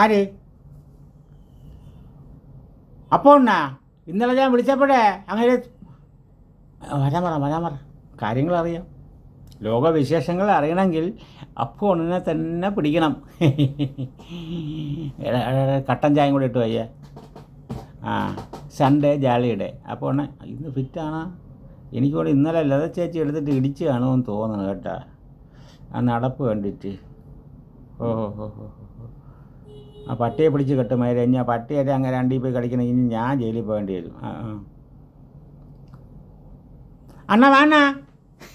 ആര്? അപ്പോൾ എന്നാ? ഇന്നലെ ഞാൻ വിളിച്ചപ്പോഴേ അങ്ങനെ വരാൻ പറ വരാൻ പറ. കാര്യങ്ങൾ അറിയാം ലോകവിശേഷങ്ങൾ അറിയണമെങ്കിൽ അപ്പോണിനെ തന്നെ പിടിക്കണം. കട്ടൻ ചായം കൂടി ഇട്ടു വയ്യ. ആ സൺഡേ ജാളിയുടെ അപ്പോൾ ഇന്ന് ഫിറ്റാണ് എനിക്കോട് ഇന്നലെ ലത ചേച്ചി എടുത്തിട്ട് ഇടിച്ച് കാണുമെന്ന് തോന്നണം കേട്ടോ. ആ നടപ്പ് കണ്ടിട്ട്. ഓ ഹോ ഹോ ഹോ. ആ പട്ടിയെ പിടിച്ച് കെട്ടുമാതിരി ഇനി ആ പട്ടിയൊക്കെ അങ്ങനെ രണ്ടീ പോയി കളിക്കണം. ഇനി ഞാൻ ജയിലിൽ പോകേണ്ടി വരും. അണ്ണ വേണ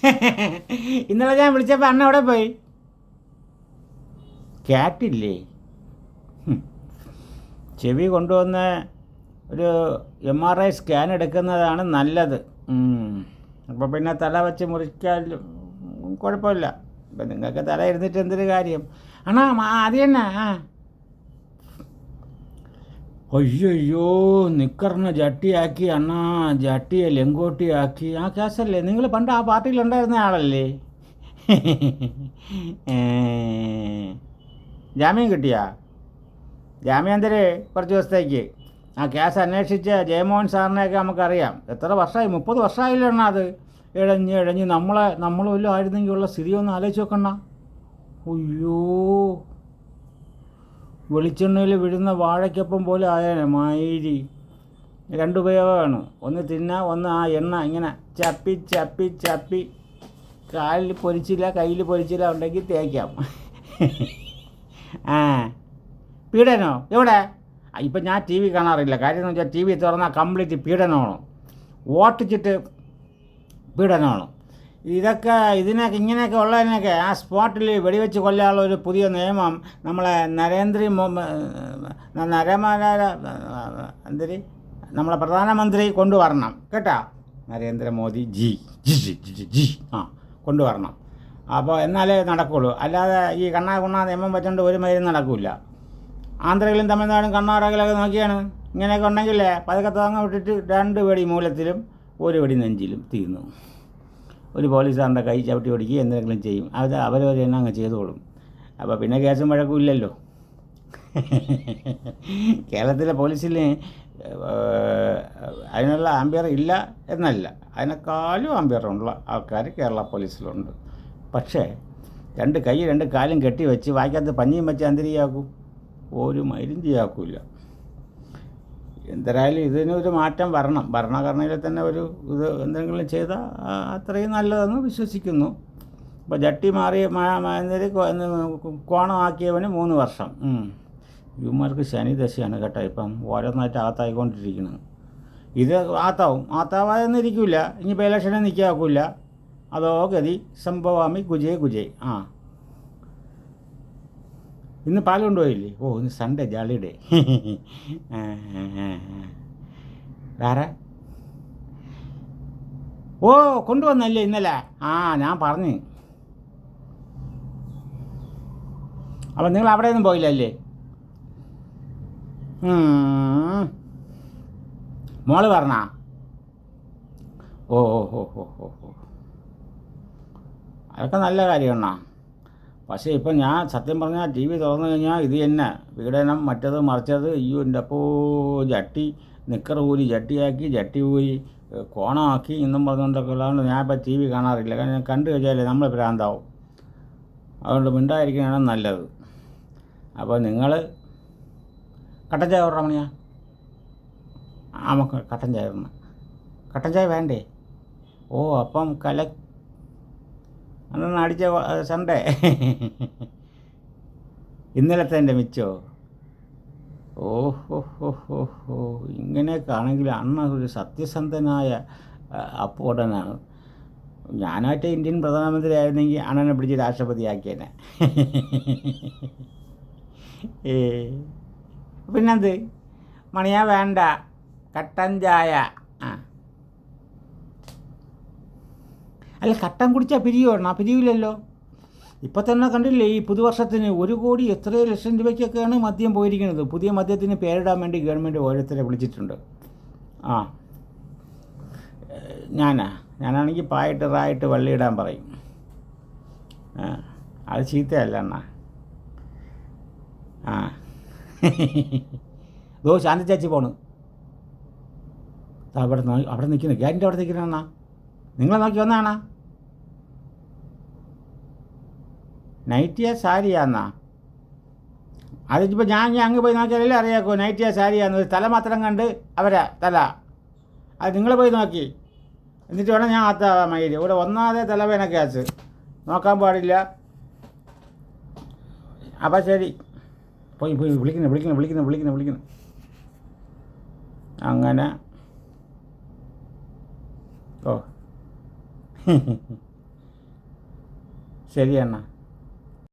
ഇന്നലെ ഞാൻ വിളിച്ചപ്പോൾ അണ്ണ അവിടെ പോയി? കേട്ടില്ലേ. ചെവി കൊണ്ടുവന്ന് ഒരു എം ആർ ഐ സ്കാൻ എടുക്കുന്നതാണ് നല്ലത്. അപ്പോൾ പിന്നെ തല വെച്ച് മുറിക്കാൻ കുഴപ്പമില്ല. ഇപ്പം നിങ്ങൾക്ക് തല ഇരുന്നിട്ട് എന്തൊരു കാര്യം? അണ്ണാ അത് തന്നെ ആ. അയ്യോ നിക്കറിന് ജട്ടിയാക്കി അണ്ണാ ജട്ടിയെ ലെങ്കോട്ടിയാക്കി. ആ കേസല്ലേ? നിങ്ങൾ പണ്ട് ആ പാർട്ടിയിലുണ്ടായിരുന്ന ആളല്ലേ? ജാമ്യം കിട്ടിയാ? ജാമ്യം എന്തര്? കുറച്ച് ദിവസത്തേക്ക്. ആ കേസ് അന്വേഷിച്ച ജയമോഹൻ സാറിനെയൊക്കെ നമുക്കറിയാം. എത്ര വർഷമായി? മുപ്പത് വർഷമായില്ലണ്ണ അത്? ഇഴഞ്ഞ് ഇഴഞ്ഞ് നമ്മളെ നമ്മൾ വല്ലതും ആയിരുന്നെങ്കിൽ ഉള്ള സ്ഥിതി ഒന്ന് ആലോചിച്ച് നോക്കണ്ണ അയ്യോ. വെളിച്ചെണ്ണയിൽ വിടുന്ന വാഴയ്ക്കൊപ്പം പോലെ ആയേനെ മായിരി. രണ്ടുപയോഗമാണ് ഒന്ന് തിന്ന ഒന്ന് ആ എണ്ണ ഇങ്ങനെ ചപ്പി ചപ്പി ചപ്പി. കാലിൽ പൊരിച്ചില്ല കയ്യിൽ പൊരിച്ചില്ല ഉണ്ടെങ്കിൽ തേക്കാം. ആ. പീഡനോ? എവിടെ? ഇപ്പം ഞാൻ ടി വി കാണാറില്ല. കാര്യം എന്ന് വെച്ചാൽ ടി വി തുറന്നാൽ കംപ്ലീറ്റ് പീഡനമാണ്? ഓട്ടിച്ചിട്ട് പീഡനമാണ്? ഇതൊക്കെ ഇതിനൊക്കെ ഇങ്ങനെയൊക്കെ ഉള്ളതിനൊക്കെ ആ സ്പോട്ടിൽ വെടിവെച്ച് കൊല്ലാനുള്ള ഒരു പുതിയ നിയമം നമ്മളെ നരേന്ദ്ര നരമര എന്തരി? നമ്മളെ പ്രധാനമന്ത്രി കൊണ്ടുവരണം. കേട്ടാ? നരേന്ദ്രമോദി ജി. ജി ജി ജി ജി ആ കൊണ്ടുവരണം. അപ്പോൾ എന്നാലേ നടക്കുള്ളൂ. അല്ലാതെ ഈ കണ്ണാ കുണ്ണാ നിയമം വെച്ചുകൊണ്ട് ഒരു മരുന്ന് നടക്കില്ല ആന്ധ്രയിലും തമിഴ്നാടും കർണാടകയിലൊക്കെ നോക്കിയാണ്. ഇങ്ങനെയൊക്കെ ഉണ്ടെങ്കിലേ പതുക്കെ തങ്ങ വിട്ടിട്ട് രണ്ട് വെടി മൂലത്തിലും ഒരു വെടി നെഞ്ചിലും തീർന്നു. ഒരു പോലീസുകാരന്റെ കൈ ചവിട്ടി ഓടിക്കുക എന്തെങ്കിലും ചെയ്യും. അത് അവരവർ തന്നെ അങ്ങ് ചെയ്തോളും. അപ്പോൾ പിന്നെ കേസും വഴക്കും ഇല്ലല്ലോ. കേരളത്തിലെ പോലീസിന് അതിനുള്ള ആംബിയർ ഇല്ല എന്നല്ല. അതിനേക്കാളും ആംബിയറുള്ള ആൾക്കാർ കേരള പോലീസിലുണ്ട്. പക്ഷേ രണ്ട് കൈ രണ്ട് കാലും കെട്ടി വെച്ച് വായിക്കാത്ത പഞ്ഞിയും വെച്ച് അന്തരിയാക്കും. ഒരു മൈലും ചെയ്യാക്കൂല എന്തായാലും ഇതിനൊരു മാറ്റം വരണം. ഭരണഘടനയിൽ തന്നെ ഒരു ഇത് എന്തെങ്കിലും ചെയ്താൽ അത്രയും നല്ലതെന്ന് വിശ്വസിക്കുന്നു. ഇപ്പോൾ ജട്ടി മാറിയ മ- മ- എന്തൊരു കൊ- കോണമാക്കിയവന് മൂന്ന് വർഷം. ഇവന്മാർക്ക് ശനി ദശയാണ് കേട്ടോ ഇപ്പം. ഓരോന്നായിട്ട് ആത്തായിക്കൊണ്ടിരിക്കുന്നത് ഇത് ആത്താവും. ആത്താവാതെന്നിരിക്കില്ല ഇനിയിപ്പോൾ ഇലക്ഷനെ നിൽക്കാക്കില്ല അതോ ഗതി. സംഭവാമി കുജേ കുജേ ആ. ഇന്ന് പാൽ കൊണ്ടുപോയില്ലേ ഓ ഇന്ന് സൺഡേ ജാളിഡേ വേറെ? ഓ കൊണ്ടുവന്നല്ലേ ഇന്നലെ? ആ ഞാൻ പറഞ്ഞു. അപ്പം നിങ്ങൾ അവിടെ ഒന്നും പോയില്ലല്ലേ. മോൾ പറഞ്ഞാ? ഓ ഓ ഓ ഓ ഓ. അതൊക്കെ നല്ല കാര്യമാണ്? പക്ഷേ ഇപ്പം ഞാൻ സത്യം പറഞ്ഞാൽ ടി വി തുറന്നു കഴിഞ്ഞാൽ ഇത് തന്നെ. പീഡനം മറ്റത് മറിച്ചത് അയ്യോ എന്റെ അപ്പോൾ ജട്ടി നിക്കർ ഊരി ജട്ടിയാക്കി ജട്ടി ഊരി കോണമാക്കി ഇന്നും പറഞ്ഞുകൊണ്ടൊക്കെ ഉള്ളതുകൊണ്ട് ഞാൻ ഇപ്പം ടി വി കാണാറില്ല. കാരണം കണ്ടു കഴിഞ്ഞാലേ നമ്മൾ ഭ്രാന്താവും. അതുകൊണ്ട് മിണ്ടായിരിക്കുന്നതാണ് നല്ലത്. അപ്പോൾ നിങ്ങൾ കട്ടൻ ചായ ഓർഡർ മണിയാ? ആമക്ക് കട്ടൻ ചായ കട്ടൻ ചായ വേണ്ടേ? ഓ അപ്പം കല അന്ന് അടിച്ച സൺഡേ. ഇന്നലത്തെ എന്റെ മിച്ചോ? ഓഹോഹോഹോ. ഹോ ഹോ ഹോ ഹോ ഇങ്ങനെയൊക്കെ ആണെങ്കിൽ അണ്ണ ഒരു സത്യസന്ധനായ അപ്പോടനാണ്. ഞാനായിട്ട് ഇന്ത്യൻ പ്രധാനമന്ത്രി ആയിരുന്നെങ്കിൽ അണ്ണനെ പിടിച്ച് രാഷ്ട്രപതിയാക്കിയേനെ. ഏ. പിന്നെന്ത്? മണിയാ വേണ്ട. കട്ടൻ ചായ. ആ. അല്ല കട്ടൻ കുടിച്ചാൽ പിരിയുവാണ് പിരിയില്ലല്ലോ ഇപ്പം തന്നെ കണ്ടില്ലേ ഈ പുതുവർഷത്തിന് ഒരു കോടി എത്ര ലക്ഷം രൂപയ്ക്കൊക്കെയാണ് മദ്യം പോയിരിക്കുന്നത്. പുതിയ മദ്യത്തിന് പേരിടാൻ വേണ്ടി ഗവൺമെന്റ് ഓരോരുത്തരെ വിളിച്ചിട്ടുണ്ട്. ആ. ഞാനാ. ഞാനാണെങ്കിൽ പായിട്ട് റായിട്ട് വള്ളിയിടാൻ പറയും. അത് ചീത്തയല്ല അണ്ണാ. ആ. ദോ ശാന്തി ചാച്ചി പോണ്. അവിടെ അവിടെ നിൽക്കുന്നു ഗ്യാരന്റെ അവിടെ നിൽക്കുന്നണ്ണാ നിങ്ങളെ നോക്കി വന്നാണാ നൈറ്റിയാ സാരിയാന്നാ അതിപ്പോൾ ഞാൻ ഞാൻ അങ്ങ് പോയി നോക്കിയാലല്ലേ അറിയാക്കോ? നൈറ്റിയാ സാരിയാന്ന് തല മാത്രം കണ്ട് അവരാ തല. അത് നിങ്ങൾ പോയി നോക്കി. എന്നിട്ട് വേണം ഞാൻ ആത്താവാൻ മയിൽ ഇവിടെ ഒന്നാതെ തലവേന കേസ് നോക്കാൻ പാടില്ല. അപ്പം ശരി. പോയി പോയി. വിളിക്കുന്നു വിളിക്കുന്നു വിളിക്കുന്നു വിളിക്കുന്നു വിളിക്കുന്നു. അങ്ങനെ. ഓ. ശരി അണ്ണ.